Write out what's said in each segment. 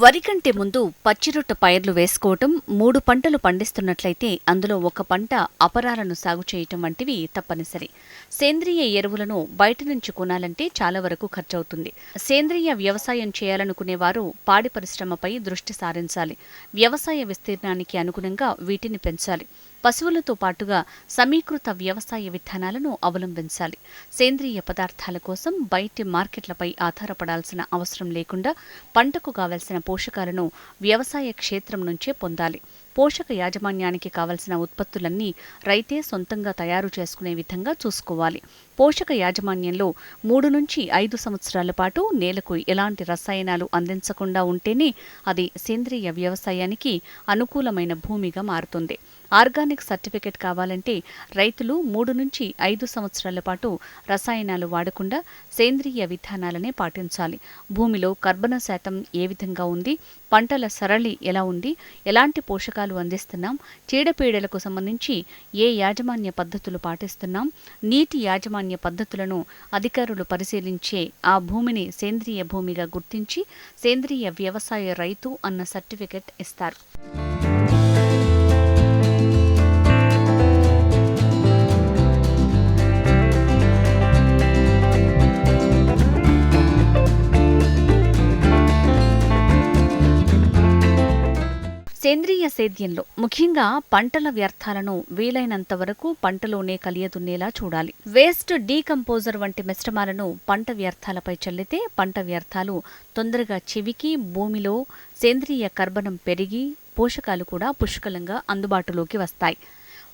వరి కంటే ముందు పచ్చిరొట్ట పైర్లు వేసుకోవటం మూడు పంటలు పండిస్తున్నట్లయితే అందులో ఒక పంట అపరాలను సాగు చేయటం వంటివి తప్పనిసరి. సేంద్రియ ఎరువులను బయట నుంచి కొనాలంటే చాలా వరకు ఖర్చవుతుంది. సేంద్రియ వ్యవసాయం చేయాలనుకునేవారు పాడి పరిశ్రమపై దృష్టి సారించాలి. వ్యవసాయ విస్తీర్ణానికి అనుగుణంగా వీటిని పెంచాలి. పశువులతో పాటుగా సమీకృత వ్యవసాయ విధానాలను అవలంబించాలి. సేంద్రియ పదార్థాల కోసం బయటి మార్కెట్లపై ఆధారపడాల్సిన అవసరం లేకుండా పంటకు కావలసిన పోషకాలను వ్యవసాయ క్షేత్రం నుంచే పొందాలి. పోషక యాజమాన్యానికి కావలసిన ఉత్పత్తులన్నీ రైతే సొంతంగా తయారు చేసుకునే విధంగా చూసుకోవాలి. పోషక యాజమాన్యంలో మూడు నుంచి ఐదు సంవత్సరాల పాటు నేలకు ఎలాంటి రసాయనాలు అందించకుండా ఉంటేనే అది సేంద్రియ వ్యవసాయానికి అనుకూలమైన భూమిగా మారుతుంది. ఆర్గానిక్ సర్టిఫికెట్ కావాలంటే రైతులు మూడు నుంచి ఐదు సంవత్సరాల పాటు రసాయనాలు వాడకుండా సేంద్రియ విధానాలనే పాటించాలి. భూమిలో కర్బన శాతం ఏ విధంగా ఉంది? పంటల సరళి ఎలా ఉంది? ఎలాంటి పోషకాలు అందిస్తున్నాం? చీడపీడలకు సంబంధించి ఏ యాజమాన్య పద్ధతులు పాటిస్తున్నాం? నీటి యాజమాన్య పద్ధతులను అధికారులు పరిశీలించే ఆ భూమిని సేంద్రియ భూమిగా గుర్తించి సేంద్రియ వ్యవసాయ రైతు అన్న సర్టిఫికెట్ ఇస్తారు. సేంద్రియ సేద్యంలో ముఖ్యంగా పంటల వ్యర్థాలను వీలైనంత వరకు పంటలోనే కలియదున్నేలా చూడాలి. వేస్ట్ డీకంపోజర్ వంటి మిశ్రమాలను పంట వ్యర్థాలపై చల్లితే పంట వ్యర్థాలు తొందరగా చెవికి భూమిలో సేంద్రియ కర్బనం పెరిగి పోషకాలు కూడా పుష్కలంగా అందుబాటులోకి వస్తాయి.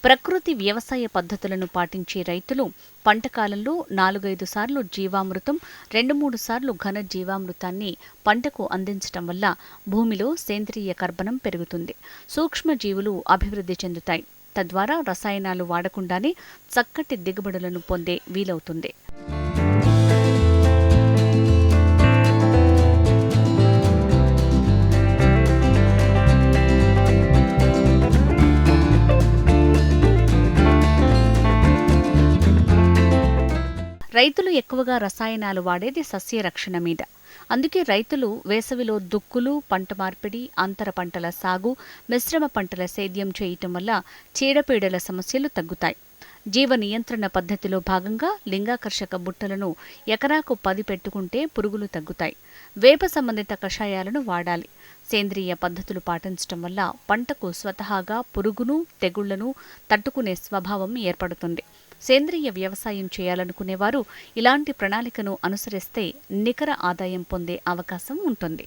ప్రకృతి వ్యవసాయ పద్ధతులను పాటించే రైతులు పంటకాలంలో నాలుగైదు సార్లు జీవామృతం రెండు మూడు సార్లు ఘన జీవామృతాన్ని పంటకు అందించటం వల్ల భూమిలో సేంద్రియ కర్బనం పెరుగుతుంది. సూక్ష్మజీవులు అభివృద్ధి చెందుతాయి. తద్వారా రసాయనాలు వాడకుండానే చక్కటి దిగుబడులను పొందే వీలవుతుంది. రైతులు ఎక్కువగా రసాయనాలు వాడేది సస్య రక్షణ మీద. అందుకే రైతులు వేసవిలో దుక్కులు పంట మార్పిడి అంతర పంటల సాగు మిశ్రమ పంటల సేద్యం చేయటం వల్ల చీడపీడల సమస్యలు తగ్గుతాయి. జీవ నియంత్రణ పద్ధతిలో భాగంగా లింగాకర్షక బుట్టలను ఎకరాకు పది పెట్టుకుంటే పురుగులు తగ్గుతాయి. వేప సంబంధిత కషాయాలను వాడాలి. సేంద్రియ పద్ధతులు పాటించటం వల్ల పంటకు స్వతహాగా పురుగును తెగుళ్ళను తట్టుకునే స్వభావం ఏర్పడుతుంది. సేంద్రియ వ్యవసాయం చేయాలనుకునేవారు ఇలాంటి ప్రణాళికను అనుసరిస్తే నికర ఆదాయం పొందే అవకాశం ఉంటుంది.